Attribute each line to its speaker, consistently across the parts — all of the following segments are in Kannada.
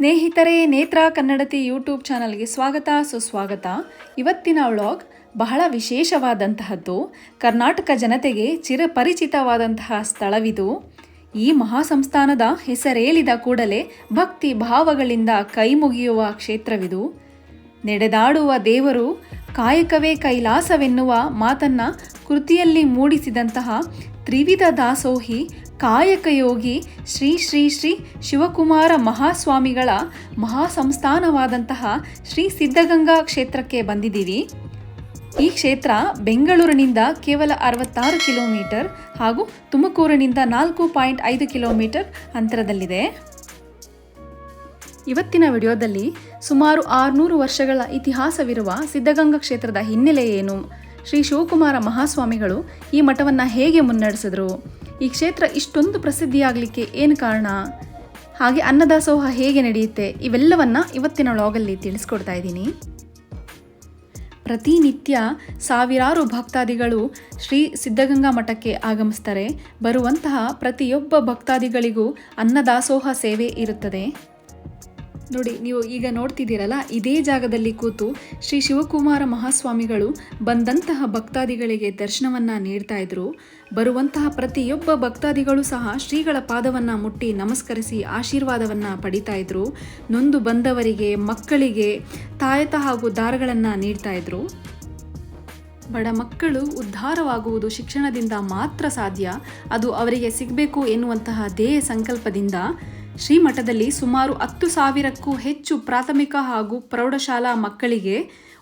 Speaker 1: ಸ್ನೇಹಿತರೆ, ನೇತ್ರ ಕನ್ನಡತಿ ಯೂಟ್ಯೂಬ್ ಚಾನಲ್ಗೆ ಸ್ವಾಗತ, ಸುಸ್ವಾಗತ. ಇವತ್ತಿನ ವ್ಲಾಗ್ ಬಹಳ ವಿಶೇಷವಾದಂತಹದ್ದು. ಕರ್ನಾಟಕ ಜನತೆಗೆ ಚಿರಪರಿಚಿತವಾದಂತಹ ಸ್ಥಳವಿದು. ಈ ಮಹಾಸಂಸ್ಥಾನದ ಹೆಸರೇಳಿದ ಕೂಡಲೇ ಭಕ್ತಿ ಭಾವಗಳಿಂದ ಕೈ ಮುಗಿಯುವ ಕ್ಷೇತ್ರವಿದು. ನಡೆದಾಡುವ ದೇವರು ಕಾಯಕವೇ ಕೈಲಾಸವೆನ್ನುವ ಮಾತನ್ನ ಕೃತಿಯಲ್ಲಿ ಮೂಡಿಸಿದಂತಹ ತ್ರಿವಿಧ ದಾಸೋಹಿ ಕಾಯಕಯೋಗಿ ಶ್ರೀ ಶ್ರೀ ಶ್ರೀ ಶಿವಕುಮಾರ ಮಹಾಸ್ವಾಮಿಗಳ ಮಹಾಸಂಸ್ಥಾನವಾದಂತಹ ಶ್ರೀ ಸಿದ್ಧಗಂಗಾ ಕ್ಷೇತ್ರಕ್ಕೆ ಬಂದಿದ್ದೀವಿ. ಈ ಕ್ಷೇತ್ರ ಬೆಂಗಳೂರಿನಿಂದ ಕೇವಲ ಅರವತ್ತಾರು ಕಿಲೋಮೀಟರ್ ಹಾಗೂ ತುಮಕೂರಿನಿಂದ ನಾಲ್ಕು ಪಾಯಿಂಟ್ ಐದು ಕಿಲೋಮೀಟರ್ ಅಂತರದಲ್ಲಿದೆ. ಇವತ್ತಿನ ವಿಡಿಯೋದಲ್ಲಿ ಸುಮಾರು ಆರುನೂರು ವರ್ಷಗಳ ಇತಿಹಾಸವಿರುವ ಸಿದ್ಧಗಂಗಾ ಕ್ಷೇತ್ರದ ಹಿನ್ನೆಲೆ ಏನು? ಶ್ರೀ ಶಿವಕುಮಾರ ಮಹಾಸ್ವಾಮಿಗಳು ಈ ಮಠವನ್ನು ಹೇಗೆ ಮುನ್ನಡೆಸಿದ್ರು? ಈ ಕ್ಷೇತ್ರ ಇಷ್ಟೊಂದು ಪ್ರಸಿದ್ಧಿಯಾಗಲಿಕ್ಕೆ ಏನು ಕಾರಣ? ಹಾಗೆ ಅನ್ನದಾಸೋಹ ಹೇಗೆ ನಡೆಯುತ್ತೆ? ಇವೆಲ್ಲವನ್ನ ಇವತ್ತಿನ ವ್ಲಾಗಲ್ಲಿ ತಿಳಿಸ್ಕೊಡ್ತಾ ಇದ್ದೀನಿ. ಪ್ರತಿನಿತ್ಯ ಸಾವಿರಾರು ಭಕ್ತಾದಿಗಳು ಶ್ರೀ ಸಿದ್ಧಗಂಗಾ ಮಠಕ್ಕೆ ಆಗಮಿಸ್ತಾರೆ. ಬರುವಂತಹ ಪ್ರತಿಯೊಬ್ಬ ಭಕ್ತಾದಿಗಳಿಗೂ ಅನ್ನದಾಸೋಹ ಸೇವೆ ಇರುತ್ತದೆ. ನೋಡಿ, ನೀವು ಈಗ ನೋಡ್ತಿದ್ದೀರಲ್ಲ, ಇದೇ ಜಾಗದಲ್ಲಿ ಕೂತು ಶ್ರೀ ಶಿವಕುಮಾರ ಮಹಾಸ್ವಾಮಿಗಳು ಬಂದಂತಹ ಭಕ್ತಾದಿಗಳಿಗೆ ದರ್ಶನವನ್ನು ನೀಡ್ತಾ ಇದ್ರು. ಬರುವಂತಹ ಪ್ರತಿಯೊಬ್ಬ ಭಕ್ತಾದಿಗಳು ಸಹ ಶ್ರೀಗಳ ಪಾದವನ್ನು ಮುಟ್ಟಿ ನಮಸ್ಕರಿಸಿ ಆಶೀರ್ವಾದವನ್ನು ಪಡಿತಾ ಇದ್ರು. ನೊಂದು ಬಂದವರಿಗೆ, ಮಕ್ಕಳಿಗೆ ತಾಯತ ಹಾಗೂ ದಾರಗಳನ್ನು ನೀಡ್ತಾ ಇದ್ರು. ಬಡ ಮಕ್ಕಳು ಉದ್ಧಾರವಾಗುವುದು ಶಿಕ್ಷಣದಿಂದ ಮಾತ್ರ ಸಾಧ್ಯ. ಅದು ಅವರಿಗೆ ಸಿಗಬೇಕು ಎನ್ನುವಂತಹ ಧ್ಯೇಯ ಸಂಕಲ್ಪದಿಂದ ಶ್ರೀಮಠದಲ್ಲಿ ಸುಮಾರು ಹತ್ತು ಸಾವಿರಕ್ಕೂ ಹೆಚ್ಚು ಪ್ರಾಥಮಿಕ ಹಾಗೂ ಪ್ರೌಢಶಾಲಾ ಮಕ್ಕಳಿಗೆ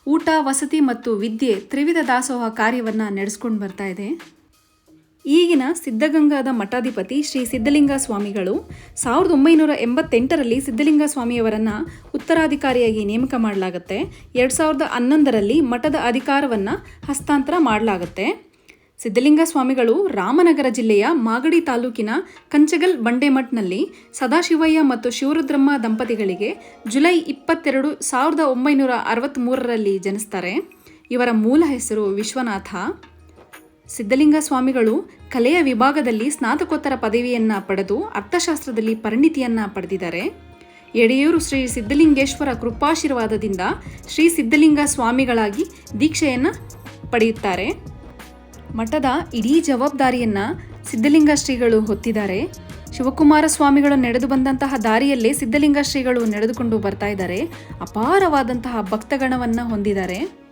Speaker 1: ಊಟ, ವಸತಿ ಮತ್ತು ವಿದ್ಯೆ ತ್ರಿವಿಧ ದಾಸೋಹ ಕಾರ್ಯವನ್ನು ನಡೆಸ್ಕೊಂಡು ಬರ್ತಾ ಇದೆ. ಈಗಿನ ಸಿದ್ಧಗಂಗಾದ ಮಠಾಧಿಪತಿ ಶ್ರೀ ಸಿದ್ಧಲಿಂಗ ಸ್ವಾಮಿಗಳು ಸಾವಿರದ ಒಂಬೈನೂರ ಎಂಬತ್ತೆಂಟರಲ್ಲಿ ಸಿದ್ಧಲಿಂಗ ಸ್ವಾಮಿಯವರನ್ನು ಉತ್ತರಾಧಿಕಾರಿಯಾಗಿ ನೇಮಕ ಮಾಡಲಾಗುತ್ತೆ. ಎರಡು ಸಾವಿರದ ಹನ್ನೊಂದರಲ್ಲಿ ಮಠದ ಅಧಿಕಾರವನ್ನು ಹಸ್ತಾಂತರ ಮಾಡಲಾಗುತ್ತೆ. ಸಿದ್ಧಲಿಂಗ ಸ್ವಾಮಿಗಳು ರಾಮನಗರ ಜಿಲ್ಲೆಯ ಮಾಗಡಿ ತಾಲೂಕಿನ ಕಂಚಗಲ್ ಬಂಡೆಮಠ್ನಲ್ಲಿ ಸದಾಶಿವಯ್ಯ ಮತ್ತು ಶಿವರುದ್ರಮ್ಮ ದಂಪತಿಗಳಿಗೆ ಜುಲೈ ಇಪ್ಪತ್ತೆರಡು ಸಾವಿರದ ಒಂಬೈನೂರ ಅರವತ್ತ್ಮೂರರಲ್ಲಿ ಜನಿಸ್ತಾರೆ. ಇವರ ಮೂಲ ಹೆಸರು ವಿಶ್ವನಾಥ. ಸಿದ್ಧಲಿಂಗ ಸ್ವಾಮಿಗಳು ಕಲೆಯ ವಿಭಾಗದಲ್ಲಿ ಸ್ನಾತಕೋತ್ತರ ಪದವಿಯನ್ನು ಪಡೆದು ಅರ್ಥಶಾಸ್ತ್ರದಲ್ಲಿ ಪರಿಣಿತಿಯನ್ನು ಪಡೆದಿದ್ದಾರೆ. ಎಡೆಯೂರು ಶ್ರೀ ಸಿದ್ಧಲಿಂಗೇಶ್ವರ ಕೃಪಾಶೀರ್ವಾದದಿಂದ ಶ್ರೀ ಸಿದ್ಧಲಿಂಗ ಸ್ವಾಮಿಗಳಾಗಿ ದೀಕ್ಷೆಯನ್ನು ಪಡೆಯುತ್ತಾರೆ. ಮಠದ ಇಡೀ ಜವಾಬ್ದಾರಿಯನ್ನ ಸಿದ್ಧಲಿಂಗ ಶ್ರೀಗಳು ಹೊತ್ತಿದ್ದಾರೆ. ಶಿವಕುಮಾರ ಸ್ವಾಮಿಗಳು ನಡೆದು ಬಂದಂತಹ ದಾರಿಯಲ್ಲೇ ಸಿದ್ಧಲಿಂಗ ಶ್ರೀಗಳು ನಡೆದುಕೊಂಡು ಬರ್ತಾ ಇದ್ದಾರೆ. ಅಪಾರವಾದಂತಹ ಭಕ್ತಗಣವನ್ನು ಹೊಂದಿದ್ದಾರೆ.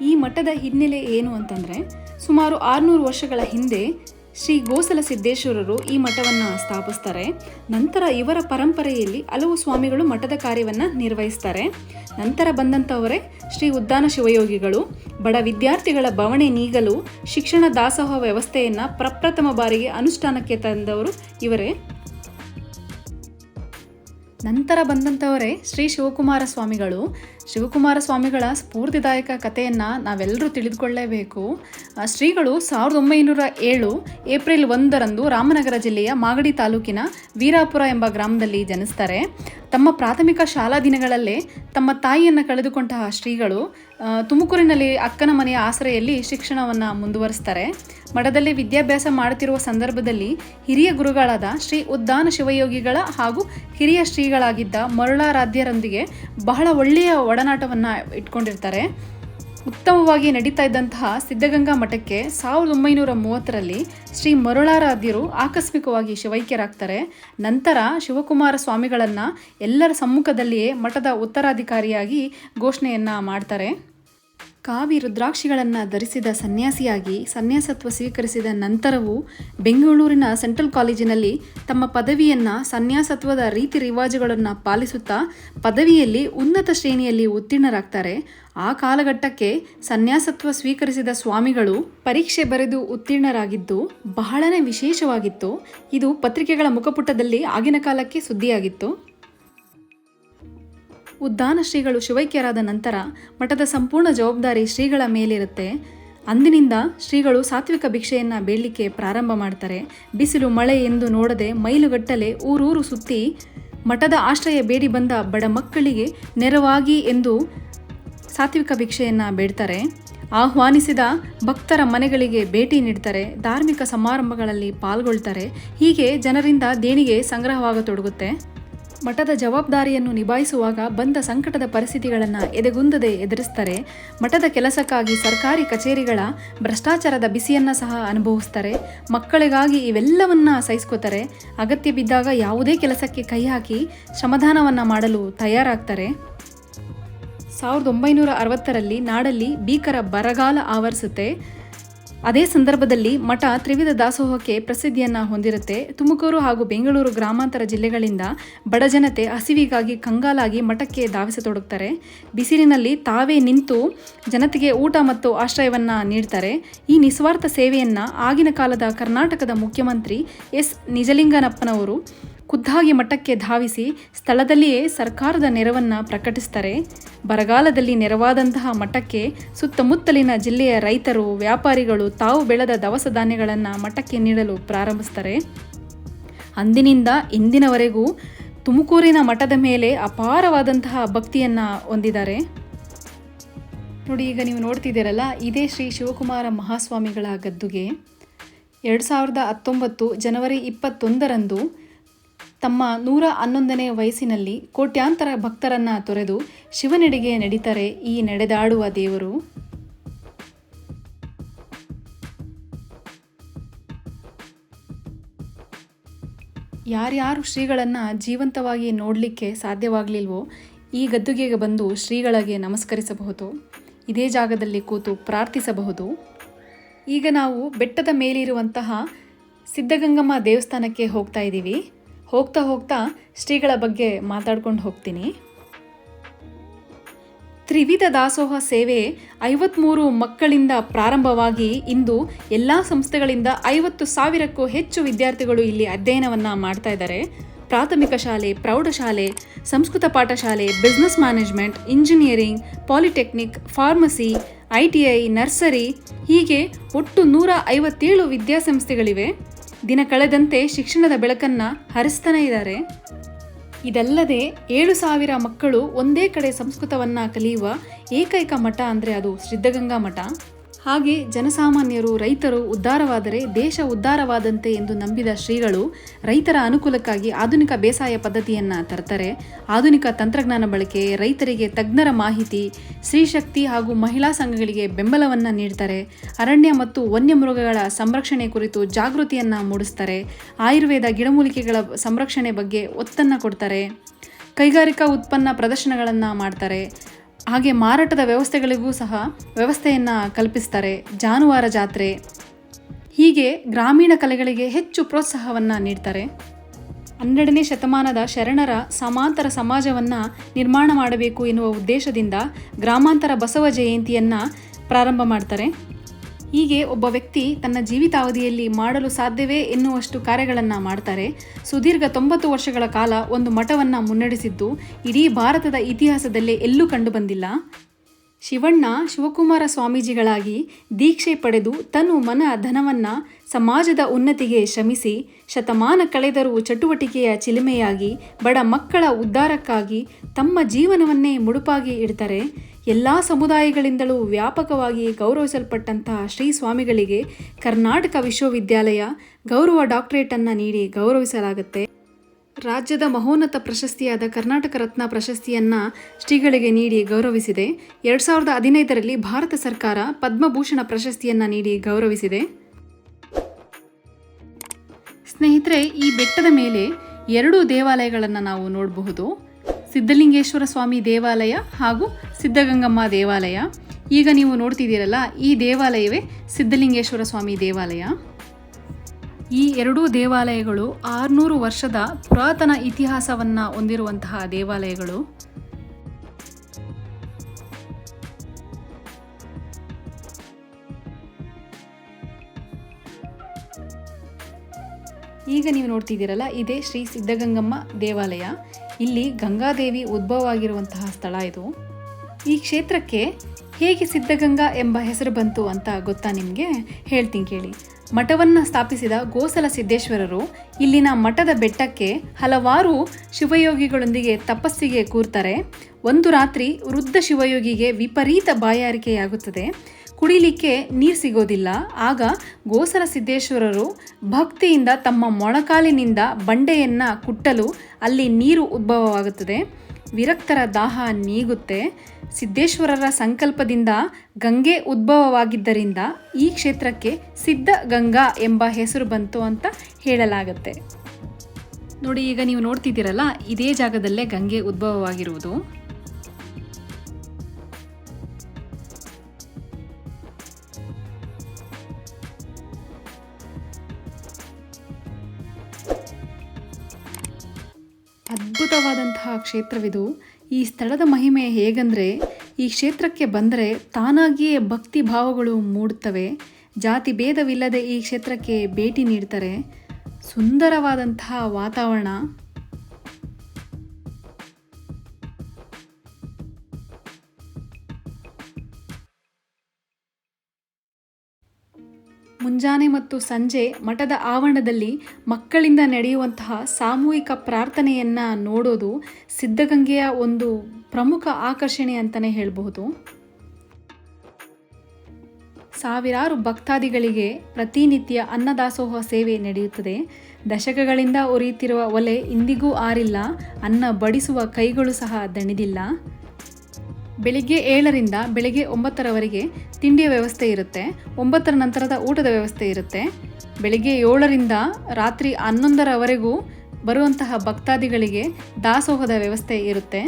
Speaker 1: ಈ ಮಠದ ಹಿನ್ನೆಲೆ ಏನು ಅಂತಂದರೆ, ಸುಮಾರು ಆರುನೂರು ವರ್ಷಗಳ ಹಿಂದೆ ಶ್ರೀ ಗೋಸಲ ಸಿದ್ದೇಶ್ವರರು ಈ ಮಠವನ್ನು ಸ್ಥಾಪಿಸ್ತಾರೆ. ನಂತರ ಇವರ ಪರಂಪರೆಯಲ್ಲಿ ಹಲವು ಸ್ವಾಮಿಗಳು ಮಠದ ಕಾರ್ಯವನ್ನು ನಿರ್ವಹಿಸ್ತಾರೆ. ನಂತರ ಬಂದಂಥವರೇ ಶ್ರೀ ಉದ್ದಾನ ಶಿವಯೋಗಿಗಳು. ಬಡ ವಿದ್ಯಾರ್ಥಿಗಳ ಬವಣೆ ನೀಗಲು, ಶಿಕ್ಷಣ ದಾಸೋಹ ವ್ಯವಸ್ಥೆಯನ್ನು ಪ್ರಪ್ರಥಮ ಬಾರಿಗೆ ಅನುಷ್ಠಾನಕ್ಕೆ ತಂದವರು ಇವರೇ. ನಂತರ ಬಂದಂಥವರೇ ಶ್ರೀ ಶಿವಕುಮಾರ ಸ್ವಾಮಿಗಳು. ಶಿವಕುಮಾರ ಸ್ವಾಮಿಗಳ ಸ್ಫೂರ್ತಿದಾಯಕ ಕಥೆಯನ್ನು ನಾವೆಲ್ಲರೂ ತಿಳಿದುಕೊಳ್ಳಲೇಬೇಕು ಶ್ರೀಗಳು ಸಾವಿರದ ಒಂಬೈನೂರ ಏಳು ಏಪ್ರಿಲ್ ಒಂದರಂದು ರಾಮನಗರ ಜಿಲ್ಲೆಯ ಮಾಗಡಿ ತಾಲೂಕಿನ ವೀರಾಪುರ ಎಂಬ ಗ್ರಾಮದಲ್ಲಿ ಜನಿಸ್ತಾರೆ. ತಮ್ಮ ಪ್ರಾಥಮಿಕ ಶಾಲಾ ದಿನಗಳಲ್ಲೇ ತಮ್ಮ ತಾಯಿಯನ್ನು ಕಳೆದುಕೊಂತಹ ಶ್ರೀಗಳು ತುಮಕೂರಿನಲ್ಲಿ ಅಕ್ಕನ ಮನೆಯ ಆಸರೆಯಲ್ಲಿ ಶಿಕ್ಷಣವನ್ನು ಮುಂದುವರಿಸ್ತಾರೆ. ಮಠದಲ್ಲಿ ವಿದ್ಯಾಭ್ಯಾಸ ಮಾಡುತ್ತಿರುವ ಸಂದರ್ಭದಲ್ಲಿ ಹಿರಿಯ ಗುರುಗಳಾದ ಶ್ರೀ ಉದ್ದಾನ ಶಿವಯೋಗಿಗಳ ಹಾಗೂ ಹಿರಿಯ ಶ್ರೀಗಳಾಗಿದ್ದ ಮರುಳಾರಾಧ್ಯರೊಂದಿಗೆ ಬಹಳ ಒಳ್ಳೆಯ ಒಡನಾಟವನ್ನು ಇಟ್ಕೊಂಡಿರ್ತಾರೆ. ಉತ್ತಮವಾಗಿ ನಡೀತಾ ಇದ್ದಂತಹ ಸಿದ್ಧಗಂಗಾ ಮಠಕ್ಕೆ ಸಾವಿರದ ಒಂಬೈನೂರ ಮೂವತ್ತರಲ್ಲಿ ಶ್ರೀ ಮರುಳಾರಾಧ್ಯರು ಆಕಸ್ಮಿಕವಾಗಿ ಶಿವೈಕ್ಯರಾಗ್ತಾರೆ. ನಂತರ ಶಿವಕುಮಾರ ಸ್ವಾಮಿಗಳನ್ನು ಎಲ್ಲರ ಸಮ್ಮುಖದಲ್ಲಿಯೇ ಮಠದ ಉತ್ತರಾಧಿಕಾರಿಯಾಗಿ ಘೋಷಣೆಯನ್ನು ಮಾಡ್ತಾರೆ. ಕಾವಿ ರುದ್ರಾಕ್ಷಿಗಳನ್ನು ಧರಿಸಿದ ಸನ್ಯಾಸಿಯಾಗಿ ಸನ್ಯಾಸತ್ವ ಸ್ವೀಕರಿಸಿದ ನಂತರವೂ ಬೆಂಗಳೂರಿನ ಸೆಂಟ್ರಲ್ ಕಾಲೇಜಿನಲ್ಲಿ ತಮ್ಮ ಪದವಿಯನ್ನು ಸನ್ಯಾಸತ್ವದ ರೀತಿ ರಿವಾಜುಗಳನ್ನು ಪಾಲಿಸುತ್ತಾ ಪದವಿಯಲ್ಲಿ ಉನ್ನತ ಶ್ರೇಣಿಯಲ್ಲಿ ಉತ್ತೀರ್ಣರಾಗ್ತಾರೆ. ಆ ಕಾಲಘಟ್ಟಕ್ಕೆ ಸನ್ಯಾಸತ್ವ ಸ್ವೀಕರಿಸಿದ ಸ್ವಾಮಿಗಳು ಪರೀಕ್ಷೆ ಬರೆದು ಉತ್ತೀರ್ಣರಾಗಿದ್ದು ಬಹಳನೇ ವಿಶೇಷವಾಗಿತ್ತು. ಇದು ಪತ್ರಿಕೆಗಳ ಮುಖಪುಟದಲ್ಲಿ ಆಗಿನ ಕಾಲಕ್ಕೆ ಸುದ್ದಿಯಾಗಿತ್ತು. ಉದ್ದಾನ ಶ್ರೀಗಳು ಶಿವೈಕ್ಯರಾದ ನಂತರ ಮಠದ ಸಂಪೂರ್ಣ ಜವಾಬ್ದಾರಿ ಶ್ರೀಗಳ ಮೇಲಿರುತ್ತೆ. ಅಂದಿನಿಂದ ಶ್ರೀಗಳು ಸಾತ್ವಿಕ ಭಿಕ್ಷೆಯನ್ನು ಬೇಡಲಿಕ್ಕೆ ಪ್ರಾರಂಭ ಮಾಡ್ತಾರೆ. ಬಿಸಿಲು, ಮಳೆ ಎಂದು ನೋಡದೆ ಮೈಲುಗಟ್ಟಲೆ ಊರೂರು ಸುತ್ತಿ ಮಠದ ಆಶ್ರಯ ಬೇಡಿ ಬಂದ ಬಡ ಮಕ್ಕಳಿಗೆ ನೆರವಾಗಿ ಎಂದು ಸಾತ್ವಿಕ ಭಿಕ್ಷೆಯನ್ನು ಬೇಡ್ತಾರೆ. ಆಹ್ವಾನಿಸಿದ ಭಕ್ತರ ಮನೆಗಳಿಗೆ ಭೇಟಿ ನೀಡ್ತಾರೆ. ಧಾರ್ಮಿಕ ಸಮಾರಂಭಗಳಲ್ಲಿ ಪಾಲ್ಗೊಳ್ತಾರೆ. ಹೀಗೆ ಜನರಿಂದ ದೇಣಿಗೆ ಸಂಗ್ರಹವಾಗತೊಡಗುತ್ತೆ. ಮಠದ ಜವಾಬ್ದಾರಿಯನ್ನು ನಿಭಾಯಿಸುವಾಗ ಬಂದ ಸಂಕಟದ ಪರಿಸ್ಥಿತಿಗಳನ್ನು ಎದೆಗುಂದದೆ ಎದುರಿಸ್ತಾರೆ. ಮಠದ ಕೆಲಸಕ್ಕಾಗಿ ಸರ್ಕಾರಿ ಕಚೇರಿಗಳ ಭ್ರಷ್ಟಾಚಾರದ ಬಿಸಿಯನ್ನು ಸಹ ಅನುಭವಿಸ್ತಾರೆ. ಮಕ್ಕಳಿಗಾಗಿ ಇವೆಲ್ಲವನ್ನ ಸಹಿಸ್ಕೋತಾರೆ. ಅಗತ್ಯ ಬಿದ್ದಾಗ ಯಾವುದೇ ಕೆಲಸಕ್ಕೆ ಕೈ ಹಾಕಿ ಶ್ರಮದಾನವನ್ನು ಮಾಡಲು ತಯಾರಾಗ್ತಾರೆ. ಸಾವಿರದ ಒಂಬೈನೂರ ಅರವತ್ತರಲ್ಲಿ ನಾಡಲ್ಲಿ ಭೀಕರ ಬರಗಾಲ ಆವರಿಸುತ್ತೆ. ಅದೇ ಸಂದರ್ಭದಲ್ಲಿ ಮಠ ತ್ರಿವಿಧ ದಾಸೋಹಕ್ಕೆ ಪ್ರಸಿದ್ಧಿಯನ್ನು ಹೊಂದಿರುತ್ತೆ. ತುಮಕೂರು ಹಾಗೂ ಬೆಂಗಳೂರು ಗ್ರಾಮಾಂತರ ಜಿಲ್ಲೆಗಳಿಂದ ಬಡ ಜನತೆ ಹಸಿವಿಗಾಗಿ ಕಂಗಾಲಾಗಿ ಮಠಕ್ಕೆ ಧಾವಿಸತೊಡಗುತ್ತಾರೆ ಬಿಸಿಲಿನಲ್ಲಿ ತಾವೇ ನಿಂತು ಜನತೆಗೆ ಊಟ ಮತ್ತು ಆಶ್ರಯವನ್ನು ನೀಡ್ತಾರೆ. ಈ ನಿಸ್ವಾರ್ಥ ಸೇವೆಯನ್ನು ಆಗಿನ ಕಾಲದ ಕರ್ನಾಟಕದ ಮುಖ್ಯಮಂತ್ರಿ ಎಸ್. ನಿಜಲಿಂಗನಪ್ಪನವರು ಖುದ್ದಾಗಿ ಮಠಕ್ಕೆ ಧಾವಿಸಿ ಸ್ಥಳದಲ್ಲಿಯೇ ಸರ್ಕಾರದ ನೆರವನ್ನು ಪ್ರಕಟಿಸ್ತಾರೆ ಬರಗಾಲದಲ್ಲಿ ನೆರವಾದಂತಹ ಮಠಕ್ಕೆ ಸುತ್ತಮುತ್ತಲಿನ ಜಿಲ್ಲೆಯ ರೈತರು, ವ್ಯಾಪಾರಿಗಳು ತಾವು ಬೆಳೆದ ದವಸ ಧಾನ್ಯಗಳನ್ನು ಮಠಕ್ಕೆ ನೀಡಲು ಪ್ರಾರಂಭಿಸ್ತಾರೆ ಅಂದಿನಿಂದ ಇಂದಿನವರೆಗೂ ತುಮಕೂರಿನ ಮಠದ ಮೇಲೆ ಅಪಾರವಾದಂತಹ ಭಕ್ತಿಯನ್ನು ಹೊಂದಿದ್ದಾರೆ. ನೋಡಿ, ಈಗ ನೀವು ನೋಡ್ತಿದ್ದೀರಲ್ಲ, ಇದೇ ಶ್ರೀ ಶಿವಕುಮಾರ ಮಹಾಸ್ವಾಮಿಗಳ ಗದ್ದುಗೆ. ಎರಡು ಸಾವಿರದ ಹತ್ತೊಂಬತ್ತು ಜನವರಿ ಇಪ್ಪತ್ತೊಂದರಂದು ತಮ್ಮ ನೂರ ಹನ್ನೊಂದನೇ ವಯಸ್ಸಿನಲ್ಲಿ ಕೋಟ್ಯಾಂತರ ಭಕ್ತರನ್ನ ತೊರೆದು ಶಿವನೆಡೆಗೆ ನಡೀತಾರೆ ಈ ನಡೆದಾಡುವ ದೇವರು. ಯಾರ್ಯಾರು ಶ್ರೀಗಳನ್ನು ಜೀವಂತವಾಗಿ ನೋಡಲಿಕ್ಕೆ ಸಾಧ್ಯವಾಗಲಿಲ್ವೋ ಈ ಗದ್ದುಗೆಗೆ ಬಂದು ಶ್ರೀಗಳಿಗೆ ನಮಸ್ಕರಿಸಬಹುದು. ಇದೇ ಜಾಗದಲ್ಲಿ ಕೂತು ಪ್ರಾರ್ಥಿಸಬಹುದು. ಈಗ ನಾವು ಬೆಟ್ಟದ ಮೇಲಿರುವಂತಹ ಸಿದ್ಧಗಂಗಮ್ಮ ದೇವಸ್ಥಾನಕ್ಕೆ ಹೋಗ್ತಾ ಇದ್ದೀವಿ. ಹೋಗ್ತಾ ಹೋಗ್ತಾ ಶ್ರೀಗಳ ಬಗ್ಗೆ ಮಾತಾಡ್ಕೊಂಡು ಹೋಗ್ತೀನಿ. ತ್ರಿವಿಧ ದಾಸೋಹ ಸೇವೆ ಐವತ್ತ್ಮೂರು ಮಕ್ಕಳಿಂದ ಪ್ರಾರಂಭವಾಗಿ ಇಂದು ಎಲ್ಲ ಸಂಸ್ಥೆಗಳಿಂದ ಐವತ್ತು ಸಾವಿರಕ್ಕೂ ಹೆಚ್ಚು ವಿದ್ಯಾರ್ಥಿಗಳು ಇಲ್ಲಿ ಅಧ್ಯಯನವನ್ನು ಮಾಡ್ತಾ ಇದ್ದಾರೆ. ಪ್ರಾಥಮಿಕ ಶಾಲೆ, ಪ್ರೌಢಶಾಲೆ, ಸಂಸ್ಕೃತ ಪಾಠಶಾಲೆ business management engineering polytechnic pharmacy I T I nursery ಹೀಗೆ ಒಟ್ಟು ನೂರ ಐವತ್ತೇಳು ವಿದ್ಯಾಸಂಸ್ಥೆಗಳಿವೆ. ದಿನ ಕಳೆದಂತೆ ಶಿಕ್ಷಣದ ಬೆಳಕನ್ನು ಹರಿಸ್ತಾನೆ ಇದ್ದಾರೆ. ಇದಲ್ಲದೆ ಏಳು ಸಾವಿರ ಮಕ್ಕಳು ಒಂದೇ ಕಡೆ ಸಂಸ್ಕೃತವನ್ನು ಕಲಿಯುವ ಏಕೈಕ ಮಠ ಅಂದರೆ ಅದು ಸಿದ್ಧಗಂಗಾ ಮಠ. ಹಾಗೆ ಜನಸಾಮಾನ್ಯರು, ರೈತರು ಉದ್ಧಾರವಾದರೆ ದೇಶ ಉದ್ಧಾರವಾದಂತೆ ಎಂದು ನಂಬಿದ ಶ್ರೀಗಳು ರೈತರ ಅನುಕೂಲಕ್ಕಾಗಿ ಆಧುನಿಕ ಬೇಸಾಯ ಪದ್ಧತಿಯನ್ನು ತರ್ತಾರೆ. ಆಧುನಿಕ ತಂತ್ರಜ್ಞಾನ ಬಳಕೆ ರೈತರಿಗೆ ತಜ್ಞರ ಮಾಹಿತಿ ಸ್ತ್ರೀಶಕ್ತಿ ಹಾಗೂ ಮಹಿಳಾ ಸಂಘಗಳಿಗೆ ಬೆಂಬಲವನ್ನು ನೀಡ್ತಾರೆ. ಅರಣ್ಯ ಮತ್ತು ವನ್ಯಮೃಗಗಳ ಸಂರಕ್ಷಣೆ ಕುರಿತು ಜಾಗೃತಿಯನ್ನು ಮೂಡಿಸ್ತಾರೆ. ಆಯುರ್ವೇದ ಗಿಡಮೂಲಿಕೆಗಳ ಸಂರಕ್ಷಣೆ ಬಗ್ಗೆ ಒತ್ತನ್ನು ಕೊಡ್ತಾರೆ. ಕೈಗಾರಿಕಾ ಉತ್ಪನ್ನ ಪ್ರದರ್ಶನಗಳನ್ನು ಮಾಡ್ತಾರೆ. ಹಾಗೆ ಮಾರಾಟದ ವ್ಯವಸ್ಥೆಗಳಿಗೂ ಸಹ ವ್ಯವಸ್ಥೆಯನ್ನು ಕಲ್ಪಿಸ್ತಾರೆ ಜಾನುವಾರ ಜಾತ್ರೆ. ಹೀಗೆ ಗ್ರಾಮೀಣ ಕಲೆಗಳಿಗೆ ಹೆಚ್ಚು ಪ್ರೋತ್ಸಾಹವನ್ನು ನೀಡ್ತಾರೆ. ಹನ್ನೆರಡನೇ ಶತಮಾನದ ಶರಣರ ಸಮಾಂತರ ಸಮಾಜವನ್ನು ನಿರ್ಮಾಣ ಮಾಡಬೇಕು ಎನ್ನುವ ಉದ್ದೇಶದಿಂದ ಗ್ರಾಮಾಂತರ ಬಸವ ಜಯಂತಿಯನ್ನು ಪ್ರಾರಂಭ ಮಾಡ್ತಾರೆ. ಹೀಗೆ ಒಬ್ಬ ವ್ಯಕ್ತಿ ತನ್ನ ಜೀವಿತಾವಧಿಯಲ್ಲಿ ಮಾಡಲು ಸಾಧ್ಯವೇ ಎನ್ನುವಷ್ಟು ಕಾರ್ಯಗಳನ್ನು ಮಾಡ್ತಾರೆ. ಸುದೀರ್ಘ ತೊಂಬತ್ತು ವರ್ಷಗಳ ಕಾಲ ಒಂದು ಮಠವನ್ನು ಮುನ್ನಡೆಸಿದ್ದು ಇಡೀ ಭಾರತದ ಇತಿಹಾಸದಲ್ಲೇ ಎಲ್ಲೂ ಕಂಡುಬಂದಿಲ್ಲ. ಶಿವಣ್ಣ ಶಿವಕುಮಾರ ಸ್ವಾಮೀಜಿಗಳಾಗಿ ದೀಕ್ಷೆ ಪಡೆದು ತನು ಮನ ಧನವನ್ನು ಸಮಾಜದ ಉನ್ನತಿಗೆ ಶ್ರಮಿಸಿ ಶತಮಾನ ಕಳೆದರೂ ಚಟುವಟಿಕೆಯ ಚಿಲುಮೆಯಾಗಿ ಬಡ ಮಕ್ಕಳ ಉದ್ಧಾರಕ್ಕಾಗಿ ತಮ್ಮ ಜೀವನವನ್ನೇ ಮುಡುಪಾಗಿ ಇಡ್ತಾರೆ. ಎಲ್ಲ ಸಮುದಾಯಗಳಿಂದಲೂ ವ್ಯಾಪಕವಾಗಿ ಗೌರವಿಸಲ್ಪಟ್ಟಂತಹ ಶ್ರೀ ಸ್ವಾಮಿಗಳಿಗೆ ಕರ್ನಾಟಕ ವಿಶ್ವವಿದ್ಯಾಲಯ ಗೌರವ ಡಾಕ್ಟರೇಟನ್ನು ನೀಡಿ ಗೌರವಿಸಲಾಗುತ್ತೆ. ರಾಜ್ಯದ ಮಹೋನ್ನತ ಪ್ರಶಸ್ತಿಯಾದ ಕರ್ನಾಟಕ ರತ್ನ ಪ್ರಶಸ್ತಿಯನ್ನು ಶ್ರೀಗಳಿಗೆ ನೀಡಿ ಗೌರವಿಸಿದೆ. ಎರಡು ಸಾವಿರದ ಹದಿನೈದರಲ್ಲಿ ಭಾರತ ಸರ್ಕಾರ ಪದ್ಮಭೂಷಣ ಪ್ರಶಸ್ತಿಯನ್ನು ನೀಡಿ ಗೌರವಿಸಿದೆ. ಸ್ನೇಹಿತರೆ, ಈ ಬೆಟ್ಟದ ಮೇಲೆ ಎರಡು ದೇವಾಲಯಗಳನ್ನು ನಾವು ನೋಡಬಹುದು. ಸಿದ್ಧಲಿಂಗೇಶ್ವರ ಸ್ವಾಮಿ ದೇವಾಲಯ ಹಾಗೂ ಸಿದ್ಧಗಂಗಮ್ಮ ದೇವಾಲಯ. ಈಗ ನೀವು ನೋಡ್ತಿದ್ದೀರಲ್ಲ, ಈ ದೇವಾಲಯವೇ ಸಿದ್ಧಲಿಂಗೇಶ್ವರ ಸ್ವಾಮಿ ದೇವಾಲಯ. ಈ ಎರಡೂ ದೇವಾಲಯಗಳು ಆರುನೂರು ವರ್ಷದ ಪುರಾತನ ಇತಿಹಾಸವನ್ನು ಹೊಂದಿರುವಂತಹ ದೇವಾಲಯಗಳು. ಈಗ ನೀವು ನೋಡ್ತಿದ್ದೀರಲ್ಲ, ಇದೇ ಶ್ರೀ ಸಿದ್ಧಗಂಗಮ್ಮ ದೇವಾಲಯ. ಇಲ್ಲಿ ಗಂಗಾದೇವಿ ಉದ್ಭವ ಆಗಿರುವಂತಹ ಸ್ಥಳ ಇದು. ಈ ಕ್ಷೇತ್ರಕ್ಕೆ ಹೇಗೆ ಸಿದ್ಧಗಂಗಾ ಎಂಬ ಹೆಸರು ಬಂತು ಅಂತ ಗೊತ್ತಾ ನಿಮಗೆ? ಹೇಳ್ತೀನಿ ಕೇಳಿ. ಮಠವನ್ನು ಸ್ಥಾಪಿಸಿದ ಗೋಸಲ ಸಿದ್ದೇಶ್ವರರು ಇಲ್ಲಿನ ಮಠದ ಬೆಟ್ಟಕ್ಕೆ ಹಲವಾರು ಶಿವಯೋಗಿಗಳೊಂದಿಗೆ ತಪಸ್ಸಿಗೆ ಕೂರ್ತಾರೆ. ಒಂದು ರಾತ್ರಿ ವೃದ್ಧ ಶಿವಯೋಗಿಗೆ ವಿಪರೀತ ಬಾಯಾರಿಕೆಯಾಗುತ್ತದೆ. ಕುಡಿಲಿಕ್ಕೆ ನೀರು ಸಿಗೋದಿಲ್ಲ. ಆಗ ಗೋಸರ ಸಿದ್ದೇಶ್ವರರು ಭಕ್ತಿಯಿಂದ ತಮ್ಮ ಮೊಣಕಾಲಿನಿಂದ ಬಂಡೆಯನ್ನು ಕುಟ್ಟಲು ಅಲ್ಲಿ ನೀರು ಉದ್ಭವವಾಗುತ್ತದೆ. ವಿರಕ್ತರ ದಾಹ ನೀಗುತ್ತೆ. ಸಿದ್ದೇಶ್ವರರ ಸಂಕಲ್ಪದಿಂದ ಗಂಗೆ ಉದ್ಭವವಾಗಿದ್ದರಿಂದ ಈ ಕ್ಷೇತ್ರಕ್ಕೆ ಸಿದ್ಧ ಗಂಗಾ ಎಂಬ ಹೆಸರು ಬಂತು ಅಂತ ಹೇಳಲಾಗುತ್ತೆ. ನೋಡಿ, ಈಗ ನೀವು ನೋಡ್ತಿದ್ದೀರಲ್ಲ, ಇದೇ ಜಾಗದಲ್ಲೇ ಗಂಗೆ ಉದ್ಭವವಾಗಿರುವುದು. ಅದ್ಭುತವಾದಂತಹ ಕ್ಷೇತ್ರವಿದು. ಈ ಸ್ಥಳದ ಮಹಿಮೆ ಹೇಗಂದರೆ, ಈ ಕ್ಷೇತ್ರಕ್ಕೆ ಬಂದರೆ ತಾನಾಗಿಯೇ ಭಕ್ತಿ ಭಾವಗಳು ಮೂಡುತ್ತವೆ. ಜಾತಿ ಭೇದವಿಲ್ಲದೆ ಈ ಕ್ಷೇತ್ರಕ್ಕೆ ಭೇಟಿ ನೀಡ್ತಾರೆ. ಸುಂದರವಾದಂತಹ ವಾತಾವರಣ ಮುಂಜಾನೆ ಮತ್ತು ಸಂಜೆ ಮಠದ ಆವರಣದಲ್ಲಿ ಮಕ್ಕಳಿಂದ ನಡೆಯುವಂತಹ ಸಾಮೂಹಿಕ ಪ್ರಾರ್ಥನೆಯನ್ನು ನೋಡೋದು ಸಿದ್ಧಗಂಗೆಯ ಒಂದು ಪ್ರಮುಖ ಆಕರ್ಷಣೆ ಅಂತಲೇ ಹೇಳಬಹುದು. ಸಾವಿರಾರು ಭಕ್ತಾದಿಗಳಿಗೆ ಪ್ರತಿನಿತ್ಯ ಅನ್ನದಾಸೋಹ ಸೇವೆ ನಡೆಯುತ್ತದೆ. ದಶಕಗಳಿಂದ ಉರಿಯುತ್ತಿರುವ ಒಲೆ ಇಂದಿಗೂ ಆರಿಲ್ಲ. ಅನ್ನ ಬಡಿಸುವ ಕೈಗಳು ಸಹ ದಣಿದಿಲ್ಲ. ಬೆಳಿಗ್ಗೆ ಏಳರಿಂದ ಬೆಳಿಗ್ಗೆ ಒಂಬತ್ತರವರೆಗೆ ತಿಂಡಿಯ ವ್ಯವಸ್ಥೆ ಇರುತ್ತೆ. ಒಂಬತ್ತರ ನಂತರದ ಊಟದ ವ್ಯವಸ್ಥೆ ಇರುತ್ತೆ. ಬೆಳಿಗ್ಗೆ ಏಳರಿಂದ ರಾತ್ರಿ ಹನ್ನೊಂದರವರೆಗೂ ಬರುವಂತಹ ಭಕ್ತಾದಿಗಳಿಗೆ ದಾಸೋಹದ ವ್ಯವಸ್ಥೆ ಇರುತ್ತೆ.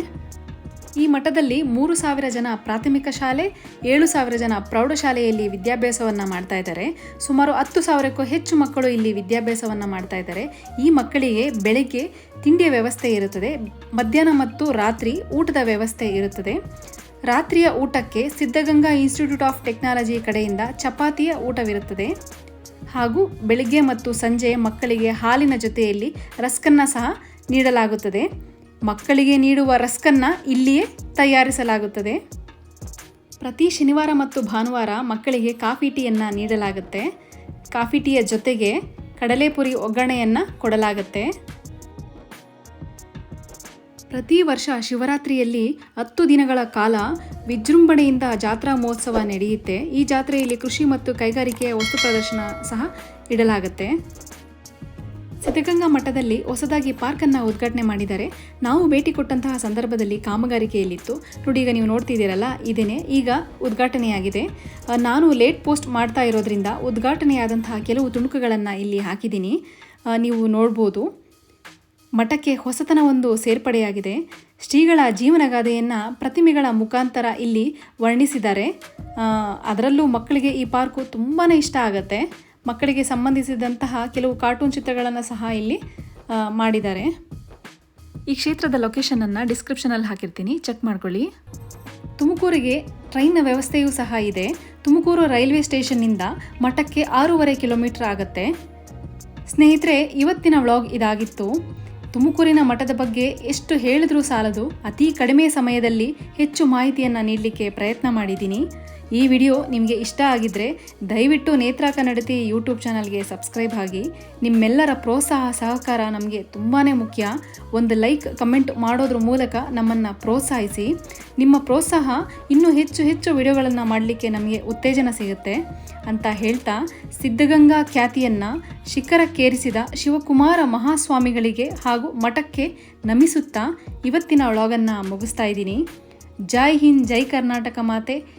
Speaker 1: ಈ ಮಠದಲ್ಲಿ ಮೂರು ಸಾವಿರ ಜನ ಪ್ರಾಥಮಿಕ ಶಾಲೆ, ಏಳು ಸಾವಿರ ಜನ ಪ್ರೌಢಶಾಲೆಯಲ್ಲಿ ವಿದ್ಯಾಭ್ಯಾಸವನ್ನು ಮಾಡ್ತಾ ಇದ್ದಾರೆ. ಸುಮಾರು ಹತ್ತು ಸಾವಿರಕ್ಕೂ ಹೆಚ್ಚು ಮಕ್ಕಳು ಇಲ್ಲಿ ವಿದ್ಯಾಭ್ಯಾಸವನ್ನು ಮಾಡ್ತಾ ಇದ್ದಾರೆ. ಈ ಮಕ್ಕಳಿಗೆ ಬೆಳಗ್ಗೆ ತಿಂಡಿಯ ವ್ಯವಸ್ಥೆ ಇರುತ್ತದೆ, ಮಧ್ಯಾಹ್ನ ಮತ್ತು ರಾತ್ರಿ ಊಟದ ವ್ಯವಸ್ಥೆ ಇರುತ್ತದೆ. ರಾತ್ರಿಯ ಊಟಕ್ಕೆ ಸಿದ್ಧಗಂಗಾ ಇನ್ಸ್ಟಿಟ್ಯೂಟ್ ಆಫ್ ಟೆಕ್ನಾಲಜಿ ಕಡೆಯಿಂದ ಚಪಾತಿಯ ಊಟವಿರುತ್ತದೆ. ಹಾಗೂ ಬೆಳಿಗ್ಗೆ ಮತ್ತು ಸಂಜೆ ಮಕ್ಕಳಿಗೆ ಹಾಲಿನ ಜೊತೆಯಲ್ಲಿ ರಸ್ಕನ್ನು ಸಹ ನೀಡಲಾಗುತ್ತದೆ. ಮಕ್ಕಳಿಗೆ ನೀಡುವ ರಸ್ಕನ್ನು ಇಲ್ಲಿಯೇ ತಯಾರಿಸಲಾಗುತ್ತದೆ. ಪ್ರತಿ ಶನಿವಾರ ಮತ್ತು ಭಾನುವಾರ ಮಕ್ಕಳಿಗೆ ಕಾಫಿ ಟೀಯನ್ನು ನೀಡಲಾಗುತ್ತೆ. ಕಾಫಿ ಟೀಯ ಜೊತೆಗೆ ಕಡಲೆಪುರಿ ಒಗ್ಗರಣೆಯನ್ನು ಕೊಡಲಾಗುತ್ತೆ. ಪ್ರತಿ ವರ್ಷ ಶಿವರಾತ್ರಿಯಲ್ಲಿ ಹತ್ತು ದಿನಗಳ ಕಾಲ ವಿಜೃಂಭಣೆಯಿಂದ ಜಾತ್ರಾ ಮಹೋತ್ಸವ ನಡೆಯುತ್ತೆ. ಈ ಜಾತ್ರೆಯಲ್ಲಿ ಕೃಷಿ ಮತ್ತು ಕೈಗಾರಿಕೆಯ ವಸ್ತು ಪ್ರದರ್ಶನ ಸಹ ಇಡಲಾಗುತ್ತೆ. ಸಿದ್ಧಗಂಗಾ ಮಠದಲ್ಲಿ ಹೊಸದಾಗಿ ಪಾರ್ಕನ್ನು ಉದ್ಘಾಟನೆ ಮಾಡಿದ್ದಾರೆ ನಾವು ಭೇಟಿ ಕೊಟ್ಟಂತಹ ಸಂದರ್ಭದಲ್ಲಿ ಕಾಮಗಾರಿಕೆಯಲ್ಲಿತ್ತು. ನೋಡಿ, ಈಗ ನೀವು ನೋಡ್ತಿದ್ದೀರಲ್ಲ, ಇದೇನೆ ಈಗ ಉದ್ಘಾಟನೆಯಾಗಿದೆ. ನಾನು ಲೇಟ್ ಪೋಸ್ಟ್ ಮಾಡ್ತಾ ಇರೋದ್ರಿಂದ ಉದ್ಘಾಟನೆಯಾದಂತಹ ಕೆಲವು ತುಣುಕುಗಳನ್ನು ಇಲ್ಲಿ ಹಾಕಿದ್ದೀನಿ. ನೀವು ನೋಡ್ಬೋದು. ಮಠಕ್ಕೆ ಹೊಸತನ ಒಂದು ಸೇರ್ಪಡೆಯಾಗಿದೆ. ಶ್ರೀಗಳ ಜೀವನಗಾದೆಯನ್ನು ಪ್ರತಿಮೆಗಳ ಮುಖಾಂತರ ಇಲ್ಲಿ ವರ್ಣಿಸಿದ್ದಾರೆ. ಅದರಲ್ಲೂ ಮಕ್ಕಳಿಗೆ ಈ ಪಾರ್ಕು ತುಂಬಾ ಇಷ್ಟ ಆಗುತ್ತೆ. ಮಕ್ಕಳಿಗೆ ಸಂಬಂಧಿಸಿದಂತಹ ಕೆಲವು ಕಾರ್ಟೂನ್ ಚಿತ್ರಗಳನ್ನು ಸಹ ಇಲ್ಲಿ ಮಾಡಿದ್ದಾರೆ. ಈ ಕ್ಷೇತ್ರದ ಲೊಕೇಶನನ್ನು ಡಿಸ್ಕ್ರಿಪ್ಷನಲ್ಲಿ ಹಾಕಿರ್ತೀನಿ. ಚೆಕ್ ಮಾಡ್ಕೊಳ್ಳಿ. ತುಮಕೂರಿಗೆ ಟ್ರೈನ್ನ ವ್ಯವಸ್ಥೆಯೂ ಸಹ ಇದೆ. ತುಮಕೂರು ರೈಲ್ವೆ ಸ್ಟೇಷನ್ನಿಂದ ಮಠಕ್ಕೆ ಆರೂವರೆ ಕಿಲೋಮೀಟರ್ ಆಗುತ್ತೆ. ಸ್ನೇಹಿತರೆ, ಇವತ್ತಿನ ವ್ಲಾಗ್ ಇದಾಗಿತ್ತು. ತುಮಕೂರಿನ ಮಠದ ಬಗ್ಗೆ ಎಷ್ಟು ಹೇಳಿದ್ರೂ ಸಾಲದು. ಅತಿ ಕಡಿಮೆ ಸಮಯದಲ್ಲಿ ಹೆಚ್ಚು ಮಾಹಿತಿಯನ್ನು ನೀಡಲಿಕ್ಕೆ ಪ್ರಯತ್ನ ಮಾಡಿದ್ದೀನಿ. ಈ ವಿಡಿಯೋ ನಿಮಗೆ ಇಷ್ಟ ಆಗಿದ್ದರೆ ದಯವಿಟ್ಟು ನೇತ್ರ ಕನ್ನಡತಿ ಯೂಟ್ಯೂಬ್ ಚಾನಲ್ಗೆ ಸಬ್ಸ್ಕ್ರೈಬ್ ಆಗಿ ನಿಮ್ಮೆಲ್ಲರ ಪ್ರೋತ್ಸಾಹ ಸಹಕಾರ ನಮಗೆ ತುಂಬಾ ಮುಖ್ಯ. ಒಂದು ಲೈಕ್, ಕಮೆಂಟ್ ಮಾಡೋದ್ರ ಮೂಲಕ ನಮ್ಮನ್ನು ಪ್ರೋತ್ಸಾಹಿಸಿ. ನಿಮ್ಮ ಪ್ರೋತ್ಸಾಹ ಇನ್ನೂ ಹೆಚ್ಚು ಹೆಚ್ಚು ವಿಡಿಯೋಗಳನ್ನು ಮಾಡಲಿಕ್ಕೆ ನಮಗೆ ಉತ್ತೇಜನ ಸಿಗುತ್ತೆ. ಅಂತ ಹೇಳ್ತಾ ಸಿದ್ಧಗಂಗಾ ಖ್ಯಾತಿಯನ್ನು ಶಿಖರಕ್ಕೇರಿಸಿದ ಶಿವಕುಮಾರ ಮಹಾಸ್ವಾಮಿಗಳಿಗೆ ಹಾಗೂ ಮಠಕ್ಕೆ ನಮಿಸುತ್ತಾ ಇವತ್ತಿನ ವ್ಲಾಗನ್ನು ಮುಗಿಸ್ತಾ ಇದ್ದೀನಿ. ಜೈ ಹಿಂದ್, ಜೈ ಕರ್ನಾಟಕ ಮಾತೆ.